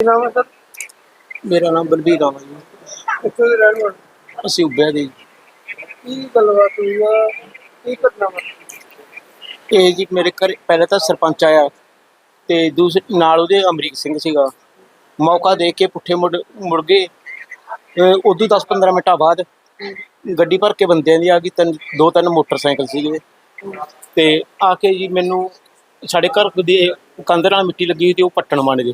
ਕੀ ਨਾਮ ਹੈ ਸਰ? ਮੇਰਾ ਨਾਮ ਬਲਬੀਰ ਰਾਮ ਹੈ ਜੀ। ਕਿੱਥੋਂ ਦੇ ਰਹਿਣ ਵਾਲੇ? ਅਸੀਂ ਉੱਭਿਆ ਦੇ ਜੀ। ਕੀ ਗੱਲਬਾਤ ਹੋਈ ਆ? ਕੀ ਘਟਨਾ ਵਾਪਰੀ? ਇਹ ਜੀ ਮੇਰੇ ਘਰ ਪਹਿਲਾਂ ਤਾਂ ਸਰਪੰਚ ਆਇਆ ਤੇ ਦੂਸਰੇ ਨਾਲ ਉਹਦੇ ਅਮਰੀਕ ਸਿੰਘ ਸੀਗਾ। ਮੌਕਾ ਦੇ ਕੇ ਪੁੱਠੇ ਮੁੜ ਮੁੜ ਗਏ। ਅਹ ਉਦੋਂ 10-15 ਮਿੰਟਾਂ ਬਾਅਦ ਗੱਡੀ ਭਰ ਕੇ ਬੰਦਿਆਂ ਦੀ ਆ ਗਈ। ਤਿੰਨ ਦੋ ਤਿੰਨ ਮੋਟਰਸਾਈਕਲ ਸੀਗੇ। ਤੇ ਆ ਕੇ ਜੀ ਮੈਨੂੰ ਸਾਡੇ ਘਰ ਦੇ ਕੰਧ ਨਾਲ ਮਿੱਟੀ ਲੱਗੀ ਹੋਈ ਤੇ ਉਹ ਪੱਟਣ ਮੰਨ ਗਏ।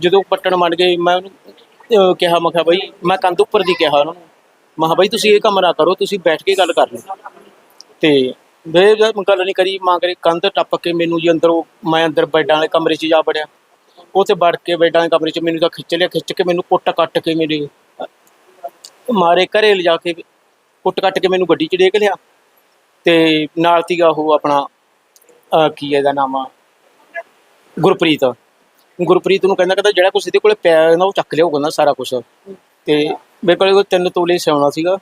ਜਦੋਂ ਪੱਟਣ ਮੰਨ ਗਏ, ਮੈਂ ਉਹਨੂੰ ਕਿਹਾ, ਮੈਂ ਕਿਹਾ, ਬਾਈ, ਮੈਂ ਕੰਧ ਉੱਪਰ ਦੀ ਕਿਹਾ ਉਹਨਾਂ। ਨੂੰ ਮੈਂ ਕਿਹਾ, ਬਈ, ਤੁਸੀਂ ਇਹ ਕੰਮ ਨਾ ਕਰੋ, ਤੁਸੀਂ ਬੈਠ ਕੇ ਗੱਲ ਕਰ ਲਓ ਤੇ ਵੇ ਗੱਲ ਨਹੀਂ ਕਰੀ, ਮਾਂ ਕਰੇ ਕੰਧ ਟੱਪ ਕੇ ਮੈਨੂੰ ਜੀ ਅੰਦਰੋਂ, ਮੈਂ ਅੰਦਰ ਬੈਡਾਂ ਵਾਲੇ ਕਮਰੇ 'ਚ ਜਾ ਵੜਿਆ। ਉੱਥੇ ਵੜ ਕੇ ਬੈਡਾਂ ਵਾਲੇ ਕਮਰੇ 'ਚ ਮੈਨੂੰ ਤਾਂ ਖਿੱਚ ਲਿਆ, ਖਿੱਚ ਕੇ ਮੈਨੂੰ ਕੁੱਟ ਕੱਟ ਕੇ ਮੇਰੇ ਮਾਰੇ ਘਰੇ ਲਿਜਾ ਕੇ ਕੁੱਟ ਕੱਟ ਕੇ ਮੈਨੂੰ ਗੱਡੀ 'ਚ ਡੇਕ ਲਿਆ। ਤੇ ਨਾਲ ਤੀਗਾ ਉਹ ਆਪਣਾ ਕੀ ਇਹਦਾ ਨਾਮ ਆ? ਗੁਰਪ੍ਰੀਤ। ਗੁਰਪ੍ਰੀਤ ਨੂੰ ਕਹਿੰਦਾ ਕਹਿੰਦਾ ਜਿਹੜਾ ਕੁਛ ਇਹਦੇ ਕੋਲੇ ਪਿਆ ਹੈ ਨਾ ਉਹ ਚੱਕ ਲਿਆਓ ਕਹਿੰਦਾ ਸਾਰਾ ਕੁਛ। ਤੇ ਮੇਰੇ ਕੋਲੇ ਕੋਈ ਤਿੰਨ ਤੋਲੇ ਸਿਆਉਣਾ ਸੀਗਾ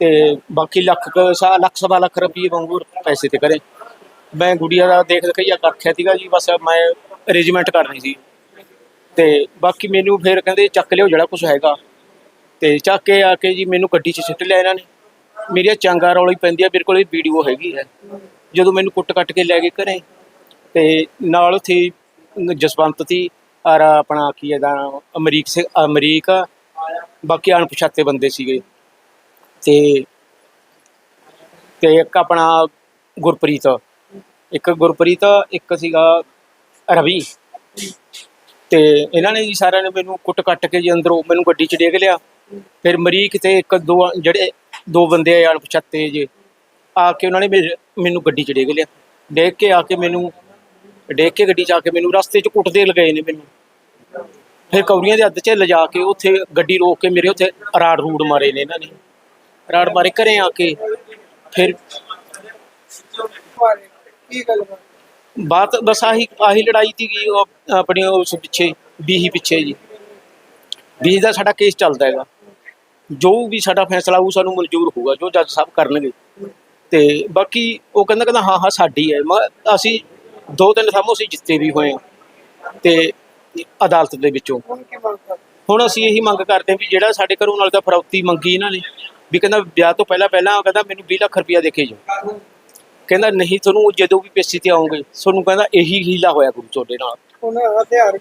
ਤੇ ਬਾਕੀ ਲੱਖ ਕੁ ਸਾ ਲੱਖ ਸਵਾ ਲੱਖ ਰੁਪਏ ਵਾਂਗੂ ਪੈਸੇ ਤੇ ਕਰੇ। ਮੈਂ ਗੁੜੀਆ ਦਾ ਦੇਖ ਦਿਖਾਈਆ ਰੱਖਿਆ ਸੀਗਾ ਜੀ, ਬਸ ਮੈਂ ਅਰੇਂਜਮੈਂਟ ਕਰਨੀ ਸੀ। ਤੇ ਬਾਕੀ ਮੈਨੂੰ ਫਿਰ ਕਹਿੰਦੇ ਚੱਕ ਲਿਓ ਜਿਹੜਾ ਕੁਝ ਹੈਗਾ। ਤੇ ਚੱਕ ਕੇ ਆ ਕੇ ਜੀ ਮੈਨੂੰ ਗੱਡੀ 'ਚ ਸਿੱਟ ਲਿਆ ਇਹਨਾਂ ਨੇ। ਮੇਰੀਆਂ ਚੰਗਾ ਰੌਲੀ ਪੈਂਦੀ ਆ ਮੇਰੇ ਕੋਲ ਵੀਡੀਓ ਹੈਗੀ ਹੈ। ਜਦੋਂ ਮੈਨੂੰ ਕੁੱਟ ਕੱਟ ਕੇ ਲੈ ਗਏ ਘਰੇ। ਤੇ ਨਾਲ ਉੱਥੇ ਜਸਵੰਤ ਸੀ ਔਰ ਆਪਣਾ ਕੀ ਇਹਦਾ ਨਾਮ, ਅਮਰੀਕ ਸਿੰਘ ਅਮਰੀਕ ਬਾਕੀ ਅਣਪਛਾਤੇ ਬੰਦੇ ਸੀਗੇ। ਤੇ ਤੇ ਇੱਕ ਆਪਣਾ ਗੁਰਪ੍ਰੀਤ ਇੱਕ ਗੁਰਪ੍ਰੀਤ ਇੱਕ ਸੀਗਾ ਰਵੀ। ਤੇ ਇਹਨਾਂ ਨੇ ਜੀ ਸਾਰਿਆਂ ਨੇ ਮੈਨੂੰ ਕੁੱਟ ਕੱਟ ਕੇ ਜੀ ਅੰਦਰੋਂ ਮੈਨੂੰ ਗੱਡੀ 'ਚ ਡੇਗ ਲਿਆ। ਫਿਰ ਮਰੀਕ ਤੇ ਇੱਕ ਦੋ ਜਿਹੜੇ ਦੋ ਬੰਦੇ ਆ ਅਣਪਛਾਤੇ ਜੇ ਆ ਕੇ ਉਹਨਾਂ ਨੇ ਮੇਰੇ- ਮੈਨੂੰ ਗੱਡੀ 'ਚ ਡੇਗ ਲਿਆ। ਡੇਗ ਕੇ ਆ ਕੇ ਮੈਨੂੰ ਡੇਕ ਕੇ ਗੱਡੀ 'ਚ ਆ ਕੇ ਮੈਨੂੰ ਰਸਤੇ 'ਚ ਕੁੱਟਦੇ ਲਗਾਏ ਨੇ ਮੈਨੂੰ। ਫਿਰ ਕੌਰੀਆਂ ਦੇ ਅੱਧ 'ਚ ਲਿਜਾ ਕੇ ਉੱਥੇ ਗੱਡੀ ਰੋਕ ਕੇ ਮੇਰੇ ਉੱਥੇ ਰਾੜ ਰੂੜ ਮਾਰੇ ਨੇ ਇਹਨਾਂ ਨੇ। ਰਾੜ ਮਾਰੇ ਘਰੇ ਆ ਕੇ। ਫਿਰ ਕੀ ਗੱਲਬਾਤ ਬਾਤ ਬਸ ਆਹੀ ਆਹੀ ਲੜਾਈ ਸੀ ਆਪਣੀ ਉਸ ਪਿੱਛੇ, ਬੀਹੀ ਪਿੱਛੇ ਜੀ। ਬੀਹੀ ਦਾ ਸਾਡਾ ਕੇਸ ਚੱਲਦਾ ਹੈਗਾ। ਜੋ ਵੀ ਸਾਡਾ ਫੈਸਲਾ ਉਹ ਸਾਨੂੰ ਮਨਜ਼ੂਰ ਹੋਊਗਾ, ਜੋ ਜੱਜ ਸਾਹਿਬ ਕਰਨਗੇ। ਤੇ ਬਾਕੀ ਉਹ ਕਹਿੰਦਾ ਕਹਿੰਦਾ, ਹਾਂ ਹਾਂ, ਸਾਡੀ ਹੈ। ਮੈਂ, ਅਸੀਂ ਦੋ ਤਿੰਨ ਥਾਮੋਂ ਅਸੀਂ ਜਿੱਤੇ ਵੀ ਹੋਏ ਤੇ ਅਦਾਲਤ ਦੇ ਵਿੱਚੋਂ। ਹੁਣ ਅਸੀਂ ਇਹੀ ਮੰਗ ਕਰਦੇ ਹਾਂ ਵੀ ਜਿਹੜਾ ਸਾਡੇ ਘਰੋਂ ਨਾਲ ਤਾਂ ਫਰੌਤੀ ਮੰਗੀ ਇਹਨਾਂ ਨੇ ਵੀ ਕਹਿੰਦਾ ਵਿਆਹ ਤੋਂ ਪਹਿਲਾਂ ਪਹਿਲਾਂ ਕਹਿੰਦਾ ਮੈਨੂੰ 20 ਲੱਖ ਰੁਪਇਆ ਦੇ ਕੇ ਜਾਓ। ਕਹਿੰਦਾ ਨਹੀਂ ਤੁਹਾਨੂੰ ਜਦੋਂ ਵੀ ਪੇਸ਼ੀ ਤੇ ਆਉਂਗੇ ਤੁਹਾਨੂੰ ਕਹਿੰਦਾ ਇਹੀ ਹੀਲਾ ਹੋਇਆ ਗੁਰੂ ਤੁਹਾਡੇ ਨਾਲ। ਉਹਨਾਂ ਹਥਿਆਰ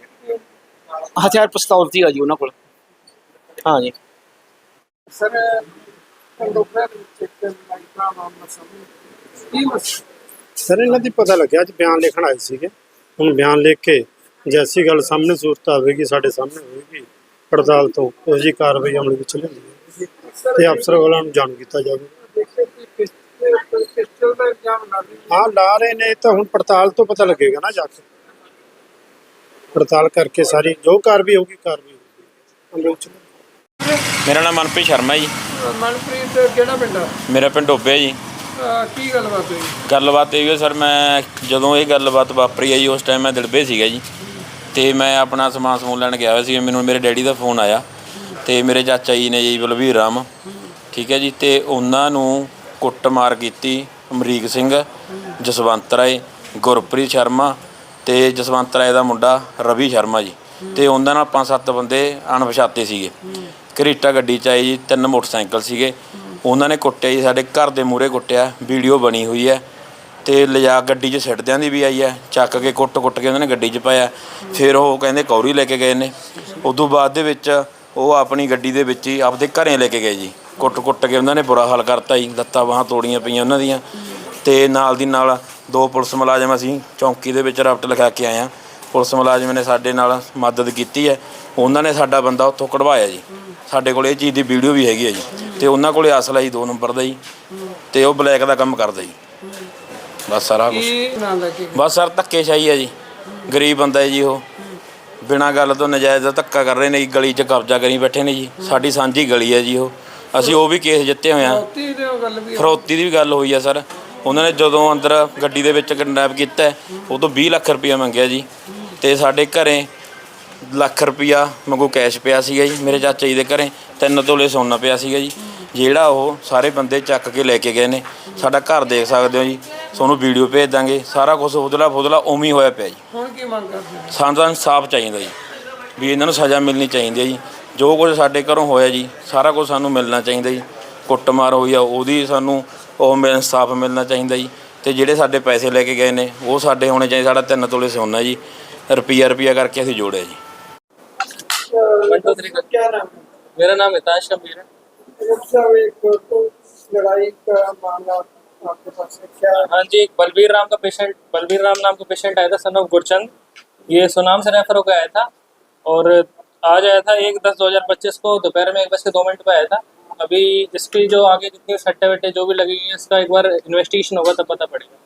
ਹਥਿਆਰ ਪਿਸਤੌਲ ਸੀਗਾ ਜੀ ਉਹਨਾਂ ਕੋਲ। ਹਾਂ ਜੀ। ਸਰ ਕੰਦੋਖਰਾ ਦੇ ਵਿੱਚ ਇੱਕ ਲਾਈਟਾ ਮਾਮਲਾ ਸਾਹਮਣੇ ਕੀ ਮਸਲਾ ਸਰ ਇਹਨਾਂ ਦੀ ਪਤਾ ਲੱਗਿਆ ਅੱਜ ਬਿਆਨ ਲਿਖਣ ਆਏ ਸੀਗੇ। ਹੁਣ ਬਿਆਨ ਲਿਖ ਕੇ ਜੈਸੀ ਗੱਲ ਸਾਹਮਣੇ ਸੂਰਤ ਆਵੇਗੀ ਸਾਡੇ ਸਾਹਮਣੇ ਹੋਵੇਗੀ ਪੜਤਾਲ ਤੋਂ ਉਹ ਜੀ ਕਾਰਵਾਈ ਅਮਲ ਵਿੱਚ ਲਿਆਂਦੀ ਜਾਵੇਗੀ ਤੇ ਅਫਸਰ ਵਾਲਾਂ ਨੂੰ ਜਾਣੂ ਕੀਤਾ ਜਾਵੇ ਦਾ ਹਾਂ ਲਾ ਰਹੇ ਨੇ ਤਾਂ ਹੁਣ ਪੜਤਾਲ ਤੋਂ ਪਤਾ ਲੱਗੇਗਾ ਨਾ ਜਾ ਕੇ। ਪੜਤਾਲ ਕਰਕੇ ਸਾਰੀ ਜੋ ਕਾਰਵਾਈ ਹੋਊਗੀ ਕਾਰਵਾਈ ਹੋਊਗੀ। ਅਮਲ ਵਿੱਚ ਲਿਆਂਦੀ। ਮੇਰਾ ਨਾਮ ਮਨਪ੍ਰੀਤ ਸ਼ਰਮਾ ਜੀ। ਮਨਪ੍ਰੀਤ ਕਿਹੜਾ ਪਿੰਡ ਆ? ਮੇਰਾ ਪਿੰਡ ਢੋਬੇ ਜੀ। ਅਹ, ਕੀ ਗੱਲਬਾਤ ਹੋਈ? ਗੱਲਬਾਤ ਇਹ ਹੈ ਸਰ, ਮੈਂ ਜਦੋਂ ਇਹ ਗੱਲਬਾਤ ਵਾਪਰੀ ਆ ਜੀ, ਉਸ ਟਾਈਮ ਮੈਂ ਦਿਲਬੇ ਸੀਗਾ ਜੀ। ਤੇ ਮੈਂ ਆਪਣਾ ਸਮਾਨ ਸਮੂਨ ਲੈਣ ਗਿਆ ਹੋਇਆ ਸੀ ਮੈਨੂੰ ਮੇਰੇ ਡੈਡੀ ਦਾ ਫੋਨ ਆਇਆ। ਤੇ ਮੇਰੇ ਚਾਚਾ ਜੀ ਨੇ ਜੀ ਬਲਵੀਰ ਰਾਮ, ਠੀਕ ਹੈ ਜੀ, ਤੇ ਉਹਨਾਂ ਨੂੰ ਕੁੱਟਮਾਰ ਕੀਤੀ ਅਮਰੀਕ ਸਿੰਘ, ਜਸਵੰਤ ਰਾਏ, ਗੁਰਪ੍ਰੀਤ ਸ਼ਰਮਾ ਤੇ ਜਸਵੰਤ ਰਾਏ ਦਾ ਮੁੰਡਾ ਰਵੀ ਸ਼ਰਮਾ ਜੀ। ਤੇ ਉਹਨਾਂ ਨਾਲ ਪੰਜ ਸੱਤ ਬੰਦੇ ਅਣਪਛਾਤੇ ਸੀਗੇ। ਕਰੀਟਾ ਗੱਡੀ ਚ ਆਏ ਜੀ, ਤਿੰਨ ਮੋਟਰਸਾਈਕਲ ਸੀਗੇ। ਉਹਨਾਂ ਨੇ ਕੁੱਟਿਆ ਜੀ, ਸਾਡੇ ਘਰ ਦੇ ਮੂਹਰੇ ਕੁੱਟਿਆ, ਵੀਡੀਓ ਬਣੀ ਹੋਈ ਹੈ ਤੇ ਲਿਜਾ ਗੱਡੀ 'ਚ ਸਿੱਟਦਿਆਂ ਦੀ ਵੀ ਆਈ ਹੈ, ਚੱਕ ਕੇ ਕੁੱਟ-ਕੁੱਟ ਕੇ ਉਹਨਾਂ ਨੇ ਗੱਡੀ 'ਚ ਪਾਇਆ। ਫਿਰ ਉਹ ਕਹਿੰਦੇ ਕੌਰੀ ਲੈ ਕੇ ਗਏ ਨੇ। ਉਦੋਂ ਬਾਅਦ ਦੇ ਵਿੱਚ ਉਹ ਆਪਣੀ ਗੱਡੀ ਦੇ ਵਿੱਚ ਹੀ ਆਪਦੇ ਘਰੇ ਲੈ ਕੇ ਗਏ ਜੀ। ਕੁੱਟ-ਕੁੱਟ ਕੇ ਉਹਨਾਂ ਨੇ ਬੁਰਾ ਹਾਲ ਕਰਤਾ ਜੀ, ਲੱਤਾਂ ਬਾਹਾਂ ਤੋੜੀਆਂ ਪਈਆਂ ਉਹਨਾਂ ਦੀਆਂ। ਤੇ ਨਾਲ ਦੀ ਨਾਲ ਦੋ ਪੁਲਿਸ ਮੁਲਾਜ਼ਮ ਅਸੀਂ ਚੌਂਕੀ ਦੇ ਵਿੱਚ ਰਪਟ ਲਿਖਾ ਕੇ ਆਏ ਹਾਂ। ਪੁਲਿਸ ਮੁਲਾਜ਼ਮ ਨੇ ਸਾਡੇ ਨਾਲ ਮਦਦ ਕੀਤੀ ਹੈ। ਉਹਨਾਂ ਨੇ ਸਾਡਾ ਬੰਦਾ ਉੱਥੋਂ ਕਢਵਾਇਆ ਜੀ। ਸਾਡੇ ਕੋਲ ਇਹ ਚੀਜ਼ ਦੀ ਵੀਡੀਓ ਵੀ ਹੈਗੀ ਹੈ ਜੀ। ਤੇ ਉਹਨਾਂ ਕੋਲੇ ਅਸਲਾ ਜੀ ਦੋ ਨੰਬਰ ਦਾ ਜੀ ਤੇ ਉਹ ਬਲੈਕ ਦਾ ਕੰਮ ਕਰਦਾ ਜੀ। ਬਸ ਸਾਰਾ ਕੁਝ ਕੀ ਨਾਂ ਦਾ ਕੀ ਬਸ ਸਰ ਧੱਕੇਸ਼ਾਹੀ ਹੈ ਜੀ। ਗਰੀਬ ਬੰਦਾ ਹੈ ਜੀ ਉਹ। ਬਿਨਾਂ ਗੱਲ ਤੋਂ ਨਜਾਇਜ਼ ਦਾ ਧੱਕਾ ਕਰ ਰਹੇ ਨੇ ਜੀ ਗਲੀ 'ਚ ਕਬਜ਼ਾ ਕਰੀ ਬੈਠੇ ਨੇ ਜੀ। ਸਾਡੀ ਸਾਂਝੀ ਗਲੀ ਹੈ ਜੀ ਉਹ। ਅਸੀਂ ਉਹ ਵੀ ਕੇਸ ਜਿੱਤੇ ਹੋਏ ਆ। ਤੀ ਦੇ ਉਹ ਗੱਲ ਵੀ ਫਰੋਤੀ ਦੀ ਵੀ ਗੱਲ ਹੋਈ ਆ ਸਰ। ਉਹਨਾਂ ਨੇ ਜਦੋਂ ਅੰਦਰ ਗੱਡੀ ਦੇ ਵਿੱਚ ਕਿਡਨੈਪ ਕੀਤਾ ਉਹ ਤੋਂ 20 ਲੱਖ ਰੁਪਇਆ ਮੰਗਿਆ ਜੀ। ਤੇ ਸਾਡੇ ਘਰੇ ਲੱਖ ਰੁਪਇਆ ਮੰਗੂ ਕੈਸ਼ ਪਿਆ ਸੀਗਾ ਜੀ ਮੇਰੇ ਚਾਚਾ ਜੀ ਦੇ ਘਰੇ। ਤਿੰਨ ਤੋਲੇ ਸੋਨਾ ਪਿਆ ਸੀਗਾ ਜੀ। ਜਿਹੜਾ ਉਹ ਸਾਰੇ ਬੰਦੇ ਚੱਕ ਕੇ ਲੈ ਕੇ ਗਏ ਨੇ ਸਾਡਾ ਘਰ ਦੇਖ ਸਕਦੇ ਹੋ ਜੀ ਤੁਹਾਨੂੰ ਵੀਡੀਓ ਭੇਜ ਦਾਂਗੇ ਸਾਰਾ ਕੁਝ ਉਦਲਾ ਫੁਦਲਾ ਉਵੇਂ ਹੀ ਹੋਇਆ ਪਿਆ ਜੀ ਹੁਣ ਕੀ ਮੰਗ ਕਰਦੇ ਸਾਨੂੰ ਤਾਂ ਇਨਸਾਫ ਚਾਹੀਦਾ ਜੀ ਵੀ ਇਹਨਾਂ ਨੂੰ ਸਜ਼ਾ ਮਿਲਣੀ ਚਾਹੀਦੀ ਹੈ ਜੀ ਜੋ ਕੁਝ ਸਾਡੇ ਘਰੋਂ ਹੋਇਆ ਜੀ ਸਾਰਾ ਕੁਝ ਸਾਨੂੰ ਮਿਲਣਾ ਚਾਹੀਦਾ ਜੀ ਕੁੱਟਮਾਰ ਹੋਈ ਆ ਉਹਦੀ ਸਾਨੂੰ ਉਹ ਮਿਲ- ਇਨਸਾਫ ਮਿਲਣਾ ਚਾਹੀਦਾ ਜੀ ਤੇ ਜਿਹੜੇ ਸਾਡੇ ਪੈਸੇ ਲੈ ਕੇ ਗਏ ਨੇ ਉਹ ਸਾਡੇ ਹੋਣੇ ਚਾਹੀਦੇ ਸਾਡਾ ਤਿੰਨ ਤੋਲੇ ਸੋਨਾ ਜੀ ਰੁਪਈਆ ਰੁਪਈਆ ਕਰਕੇ ਅਸੀਂ ਜੋੜਿਆ ਜੀ वन टू थ्री क्या नाम है मेरा नाम हितांश गंभीर है है जी, एक बलबीर राम का पेशेंट बलबीर राम नाम का पेशेंट आया था सन ऑफ़ गुरचंद। ये सुनाम से रेफर होकर आया था और आज आया था एक दस दो हज़ार पच्चीस को, दोपहर में एक बज के दो मिनट पर आया था। अभी इसकी जो आगे जितनी सट्टे वट्टे जो भी लगी हुई है, इसका एक बार इन्वेस्टिगेशन होगा, तब पता पड़ेगा।